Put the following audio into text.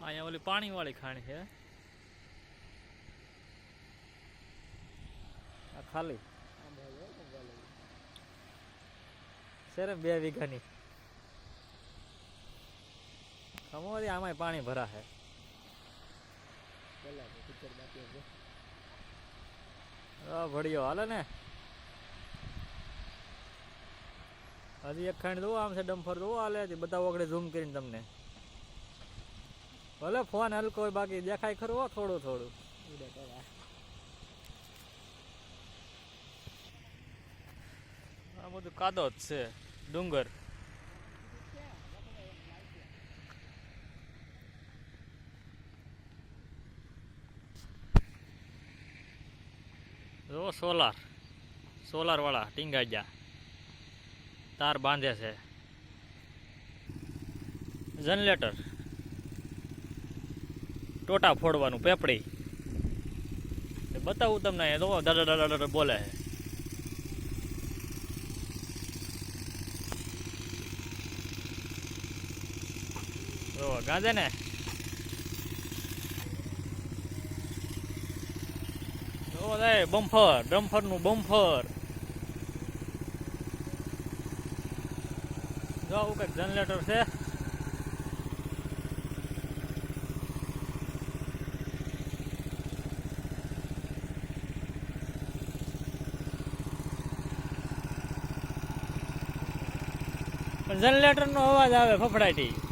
અહીંયા ઓલી પાણી વાળી ખાણી છે. આ ખાલી. સર બે વીઘાની? અમારી આમાંય પાણી ભરા છે ભડિયો હાલે ને? હજી એક ખાંડ જોવો, આમ છે ડમ્ફર જોવો હાલે છે. બધા વગડે ઝૂમ કરીને તમને. ભલે ફોન હલકો હોય, બાકી દેખાય ખરું થોડું થોડું. આ બધું કાદો જ છે, ડુંગર. જો સોલાર. સોલાર વાળા ગયા તાર બાંધે છે. જનરેટર. ટોટા ફોડવાનું, પેપડી. બતાવું તમને, એ તો દાદા દાદા દાદા બોલે છે. જો ગાંધે ને? બમ્ફર ડમ્ફરનું બમ્ફર. જો આવું કંઈક જનરેટર છે. જનરેટર નો અવાજ આવે ફફડાટી.